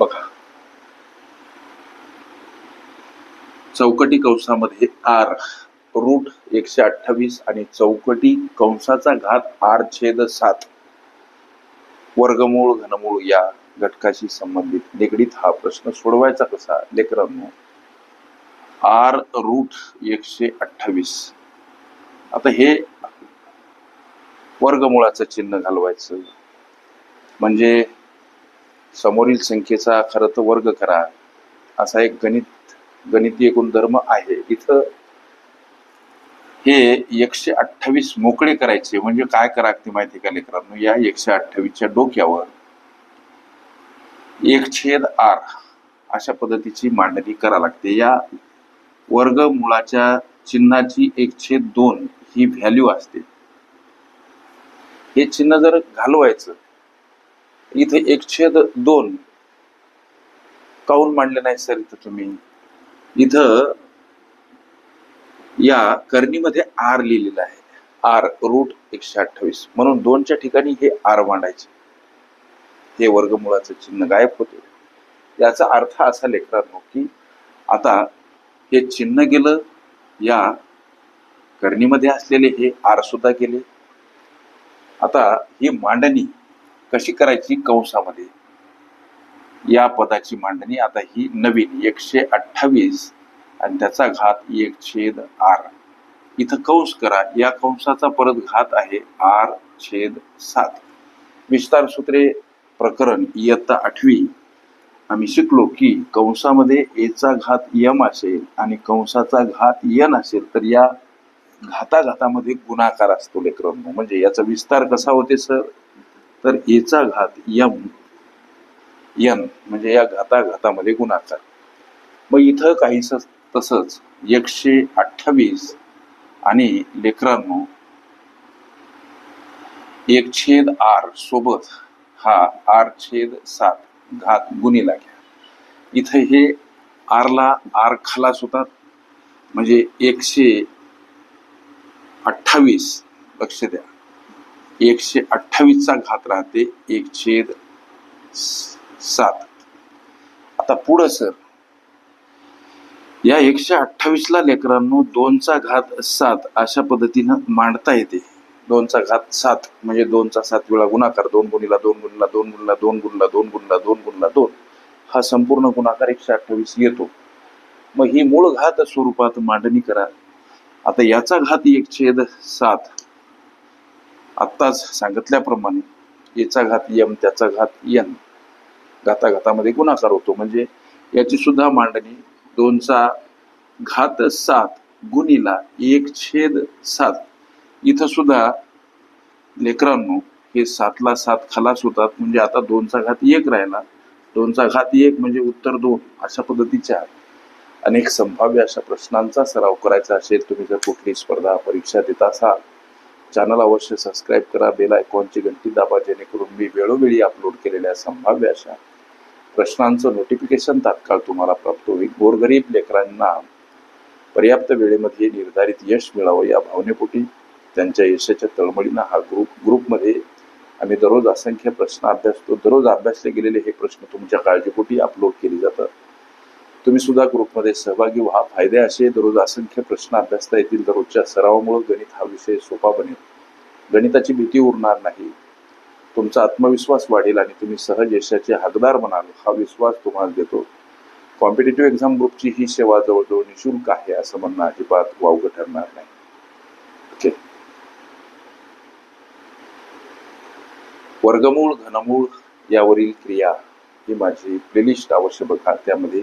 बघा. चौकटी कंसामध्ये R route एकशे अठ्ठावीस आणि चौकटी कंसाचा घात आर छेद सात. वर्गमूळ घनमूळ या घटकाशी संबंधित निगडीत हा प्रश्न सोडवायचा कसा? लेकरांनो आर रूट एकशे अठ्ठावीस. आता हे वर्गमुळाचं चिन्ह घालवायचं. म्हणजे समोरील संख्येचा खरं तर वर्ग करा. असा एक गणित गणितीय गुणधर्म आहे. इथं हे एकशे अठ्ठावीस मोकळे करायचे. म्हणजे काय करा ते माहिती का लेकरांनो? या एकशे अठ्ठावीसच्या डोक्यावर एक छेद आर अशा पद्धतीची मांडणी करा लागते. या वर्ग मुळाच्या चिन्हाची एक छेद दोन ही व्हॅल्यू असते. हे चिन्ह जर घालवायचं इथे एक छेद दोन. काऊन मांडले नाही सर इथं तुम्ही? इथं या करणीमध्ये आर लिहिलेलं आहे. आर रूट एकशे अठ्ठावीस. म्हणून दोनच्या ठिकाणी हे आर मांडायचे. हे वर्गमुळाचं चिन्ह गायब होते. याचा अर्थ असा लेकरांनो हो की आता हे चिन्ह गेलं या करणीमध्ये असलेले हे आर सुद्धा गेले. आता ही मांडणी कशी करायची? कंसामध्ये. या पदाची मांडणी आता ही नवीन एकशे अठ्ठावीस आणि त्याचा घात एक छेद आर. इथं कंस करा. या कंसाचा परत घात आहे आर छेद सात. विस्तार सूत्रे प्रकरण इयत्ता आठवी. आम्ही शिकलो की कंसामध्ये एचा घात यम असेल आणि कंसाचा घात यन असेल तर या घाताघातामध्ये गुणाकार असतो लेकरांनो. म्हणजे याचा विस्तार कसा होते सर? तर एचा घात यम यन म्हणजे या घाता घातामध्ये गुणाकार. मग इथं काहीस तसंच एकशे अठ्ठावीस आणि लेकरांनो एक छेद आर सोबत हा आर छेद सात घात गुणीला घ्या इथं हे आरला आर खलास होतात. म्हणजे एकशे अठ्ठावीस लक्ष द्या. एकशे अठ्ठावीसचा घात राहते एक छेद सात. आता पुढं सर. या एकशे अठ्ठावीसला लेकरांनो दोनचा घात सात अशा पद्धतीनं मांडता येते. दोनचा घात सात म्हणजे दोनचा सात वेळा गुणाकार दोन गुणीला दोन गुणीला दोन गुणीला दोन गुणीला दोन गुणीला दोन गुणीला दोन. हा संपूर्ण गुणाकार एकशे अठ्ठावीस येतो. मग ही मूळ घात स्वरूपात मांडणी करा. आता याचा घात एक छेद सात. आत्ताच सांगितल्याप्रमाणे याचा घात यम त्याचा घात यन घाताघातामध्ये गुणाकार होतो. म्हणजे याची सुद्धा मांडणी दोनचा घात सात गुणीला एक छेद सात. इथं सुद्धा लेकरांनो हे सातला सात खलास होतात. म्हणजे आता दोनचा घात एक राहिला. दोनचा घात एक म्हणजे उत्तर दोन अशा पद्धतीच्या अनेक संभाव्य अशा प्रश्नांचा सराव करायचा असेल तुम्ही जर कुठली स्पर्धा परीक्षा देत असाल चॅनल अवश्य सबस्क्राईब करा बेल आयकॉनची घंटी दाबा जेणेकरून मी वेळोवेळी अपलोड केलेल्या संभाव्य अशा प्रश्नांचं नोटिफिकेशन तात्काळ तुम्हाला प्राप्त होईल. गोरगरीब लेकरांना पर्याप्त वेळेमध्ये निर्धारित यश मिळावं या भावनेपोटी त्यांच्या यशाच्या तळमळीनं हा ग्रुप ग्रुपमध्ये आम्ही दररोज असंख्य प्रश्न अभ्यासतो. दररोज अभ्यासले गेलेले हे प्रश्न तुमच्या काळजीपोटी अपलोड केले जातात. तुम्ही सुद्धा ग्रुपमध्ये सहभागी व्हा. फायदे असे दररोज असंख्य प्रश्न अभ्यासता येतील. दररोजच्या सरावामुळे गणित हा विषय सोपा बनेल. गणिताची भीती उरणार नाही. तुमचा आत्मविश्वास वाढेल आणि तुम्ही सहज यशाचे हकदार बनाल हा विश्वास तुम्हाला देतो. कॉम्पिटेटिव्ह एक्झाम ग्रुपची ही सेवा जवळजवळ निशुल्क आहे असं म्हणणं अजिबात वावगं ठरणार नाही. ओके? वर्गमूळ घनमूळ यावरील क्रिया ही माझी प्लेलिस्ट अवश्य बघा. त्यामध्ये